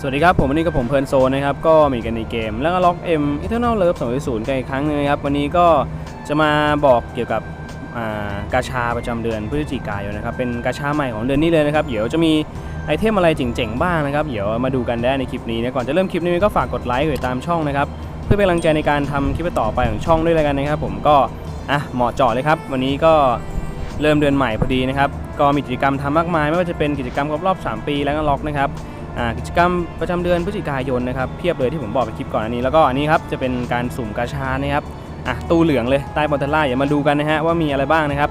สวัสดีครับ ผมวันนี้กับผมเพลินโซนนะครับ ก็มีกันในเกมแล้วก็ล็อก M Eternal Love 2.0กันอีกครั้งหนึงนะครับ วันนี้ก็จะมาบอกเกี่ยวกับกาชาประจำเดือนพฤศจิกายนนะครับ เป็นกาชาใหม่ของเดือนนี้เลยนะครับ เดี๋ยวจะมีไอเทมอะไรเจ๋งๆบ้างนะครับ เดี๋ยวมาดูกันได้ในคลิปนี้นะ ก่อนจะเริ่มคลิปนี้ก็ฝากกดไลค์กดติดตามช่องนะครับ เพื่อเป็นกำลังใจในการทำคลิปต่อไปของช่องด้วยแล้วกันนะครับ ผมก็อะเหมาะเจาะเลยครับ วันนี้ก็เริ่มเดือนใหม่พอดีนะครับ ก็มีกิจกรรมทำมากมาย ไม่ว่าจะเป็นกิจกรรมครบรอบ 3 ปีแล้วก็ล็อกนะครับ กิจกรรมประจำเดือนพฤศจิกายนนะครับเพียบเลยที่ผมบอกไปคลิปก่อนอันนี้แล้วก็อันนี้ครับจะเป็นการสุ่มกาชานะครับอะตู้เหลืองเลยใต้บอลเทล่าอย่ามาดูกันนะฮะว่ามีอะไรบ้างนะครับ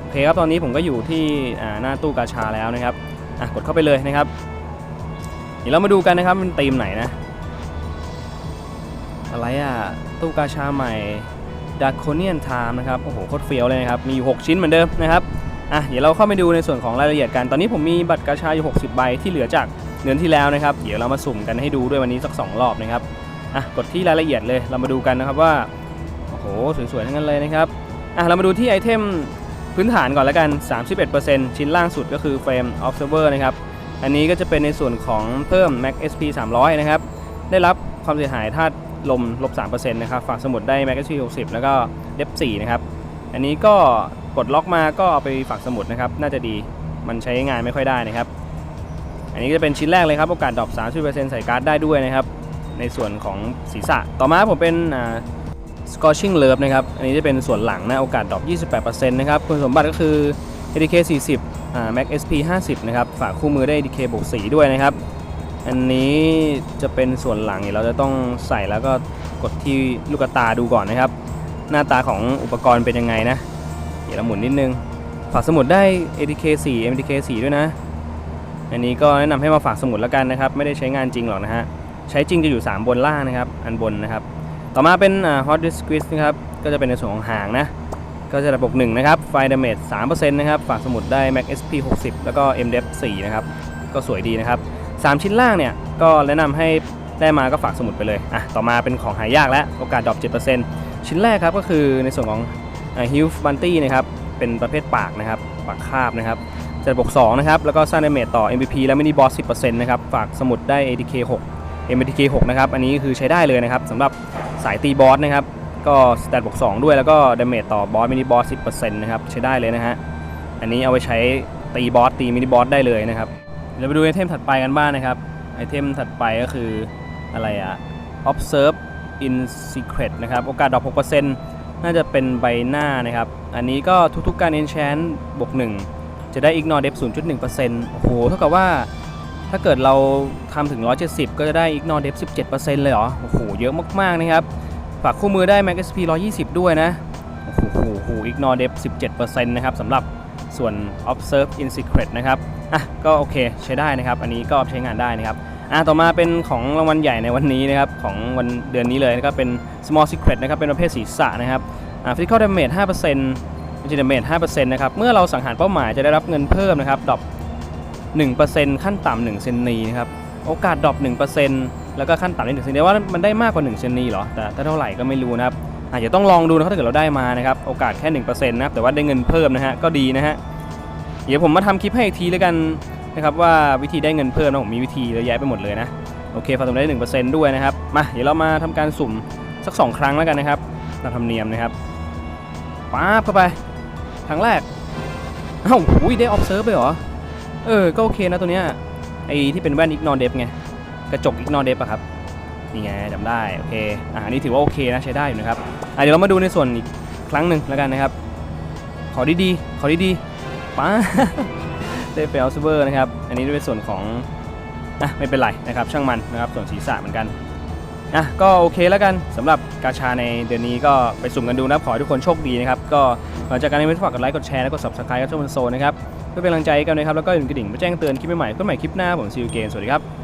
โอเคครับตอนนี้ผมก็อยู่ที่หน้าตู้กาชาแล้วนะครับอะกดเข้าไปเลยนะครับเดี๋ยวเรามาดูกันนะครับมันธีมไหนนะ อะไรอะตู้กาชาใหม่ d a c o n i a n Time นะครับโอ้โหโคตรเฟี้ยวเลยนะครับมีอยู่ 6 ชิ้นเหมือนเดิมนะครับอะเดี๋ยวเราเข้าไปดูในส่วนของรายละเอียดกัน ตอนนี้ผมมีบัตรกาชาอยู่ 60 ใบที่เหลือจาก เดือนที่แล้วนะครับ เดี๋ยวเรามาสุ่มกันให้ดูด้วยวันนี้สัก 2 รอบนะครับอะกดที่รายละเอียดเลยเรามาดูกันนะครับว่าโอ้โหสวยๆทั้งนั้นเลยนะครับอะเรามาดูที่ไอเทมพื้นฐานก่อนแล้วกัน 31%ชิ้นล่างสุดก็คือ Frame Observer นะครับ อันนี้ก็จะเป็นในส่วนของเพิ่ม Max SP 300 นะครับ ได้รับความเสียหายธาตุลมลบ3%นะครับฝากสมุดได้ Max SP 60 แล้วก็เดฟ4นะครับ อันนี้ก็กดล็อกมาก็เอาไปฝากสมุดนะครับ น่าจะดี มันใช้งานไม่ค่อยได้นะครับ อันนี้จะเป็นชิ้นแรกเลยครับ โอกาสดรอป30%ใส่การ์ดได้ด้วยนะครับ ในส่วนของศีรษะ ต่อมาผมเป็นอ่า scorching love นะครับ อันนี้จะเป็นส่วนหลังนะ โอกาสดรอป28%นะครับ คุณสมบัติก็คือ ADK 40อ่า Max SP 50 นะครับ ฝากคู่มือได้ ADK บวก4ด้วยนะครับ อันนี้จะเป็นส่วนหลังเนี่ยเราจะต้องใส่แล้วก็กดที่ลูกตาดูก่อนนะครับ หน้าตาของอุปกรณ์เป็นยังไงนะ เดี๋ยวเราหมุนนิดนึง ฝากสมุดได้ ADK 4 MDK 4 ด้วยนะ อันนี้ก็แนะนำให้มาฝากสมุดแล้วกันนะครับ ไม่ได้ใช้งานจริงหรอกนะฮะ ใช้จริงจะอยู่ 3 บนล่างนะครับ อันบนนะครับ ต่อมาเป็นอ่า Hot Disk Squeeze นะครับ ก็จะเป็นในส่วนของหางนะ ก็จะระบบ1นะครับ ไฟ Damage 3%นะครับ ฝากสมุดได้ Max SP 60 แล้วก็ MDF 4นะครับ ก็สวยดีนะครับ 3 ชิ้นล่างเนี่ย ก็แนะนำให้ได้มาก็ฝากสมุดไปเลย อะ ต่อมาเป็นของหายากแล้ว โอกาสดรอป7%ชิ้นแรกครับก็คือในส่วนของฮิลฟ์บันตี้นะครับ เป็นประเภทปากนะครับ ปากคาบนะครับ จะบวก2นะครับ แล้วก็สร้างดาเมจต่อ MVP และมินิบอส 10%นะครับ ฝากสมุดได้ ADK 6 MDK 6นะครับ อันนี้คือใช้ได้เลยนะครับสำหรับสายตีบอสนะครับ ก็สแตทบวก2ด้วยแล้วก็ดาเมจต่อบอสมินิบอส 10%นะครับ ใช้ได้เลยนะฮะ อันนี้เอาไว้ใช้ตีบอสตีมินิบอสได้เลยนะครับ เราไปดูไอเทมถัดไปกันบ้างนะครับ ไอเทมถัดไปก็คืออะไรอะ observe in secret นะครับ โอกาสดรอป6%น่าจะเป็นใบหน้านะครับ อันนี้ก็ทุกๆการ enchant บวก1 จะได้ ignore depth 0.1%โอ้โห เท่ากับว่าถ้าเกิดเราทำถึง 170 ก็จะได้ ignore depth 17%เลยเหรอ โอ้โห เยอะมาก ๆ นะครับ ฝากคู่มือได้ max SP 120 ด้วยนะโอ้โหโอ้โห ignore depth 17%นะครับสำหรับส่วน observe in secret นะครับ อะ ก็โอเคใช้ได้นะครับ อันนี้ก็ใช้งานได้นะครับ อะ ต่อมาเป็นของรางวัลใหญ่ในวันนี้นะครับ ของวันเดือนนี้เลยนะครับเป็น small secret นะครับ เป็นประเภทศีรษะนะครับ อ่า physical damage 5% magic damage 5%นะครับ เมื่อเราสังหารเป้าหมายจะได้รับเงินเพิ่มนะครับดรอป1%ขั้นต่ำ1เซนนีนะครับ โอกาสดรอป1%แล้วก็ขั้นต่ำได้1เซนนีว่ามันได้มากกว่า1เซนนีเหรอ แต่ถ้าเท่าไหร่ก็ไม่รู้นะครับ อาจจะต้องลองดูนะครับถ้าเกิดเราได้มานะครับ โอกาสแค่1%นะครับ แต่ว่าได้เงินเพิ่มนะฮะ ก็ดีนะฮะ เดี๋ยวผมมาทำคลิปให้อีกทีแล้วกันนะครับว่าวิธีได้เงินเพิ่มนะผมมีวิธีเยอะแยะไปหมดเลยนะ โอเคฝากสมได้หนึ่งเปอร์เซ็นต์ด้วยนะครับ มา เดี๋ยวเรามาทำการสุ่มสัก 2 ครั้งแล้วกันนะครับตามธรรมเนียมนะครับป๊าบเข้าไป ครั้งแรกเอ้าหุยได้ observe ไปเหรอ เออ ก็โอเคนะตัวเนี้ย ไอที่เป็นแว่น ignore depth ไง กระจก ignore depth อะครับ นี่ไงจำได้ โอเค อ่านนี้ถือว่าโอเคนะใช้ได้อยู่นะครับ อะเดี๋ยวเรามาดูในส่วนอีกครั้งหนึ่งแล้วกันนะครับ ขอดีๆ ขอดีๆป๊าได้เฟลซูเบอร์นะครับ อันนี้เป็นส่วนของอะไม่เป็นไรนะครับ ช่างมันนะครับ ส่วนศีรษะเหมือนกันอะก็โอเคแล้วกันสำหรับกาชาในเดือนนี้ก็ไปสุ่มกันดูนะขอให้ทุกคนโชคดีนะครับ ก็ หลังจากการนี้ไม่ฝากกดไลค์กดแชร์และกด subscribe กับช่องมันโซนะครับเพื่อเป็นกำลังใจให้กันนะครับแล้วก็อย่าลืมกระดิ่งเพื่อแจ้งเตือนคลิปใหม่ๆก็ใหม่คลิปหน้าผมซีอูเกนสวัสดีครับ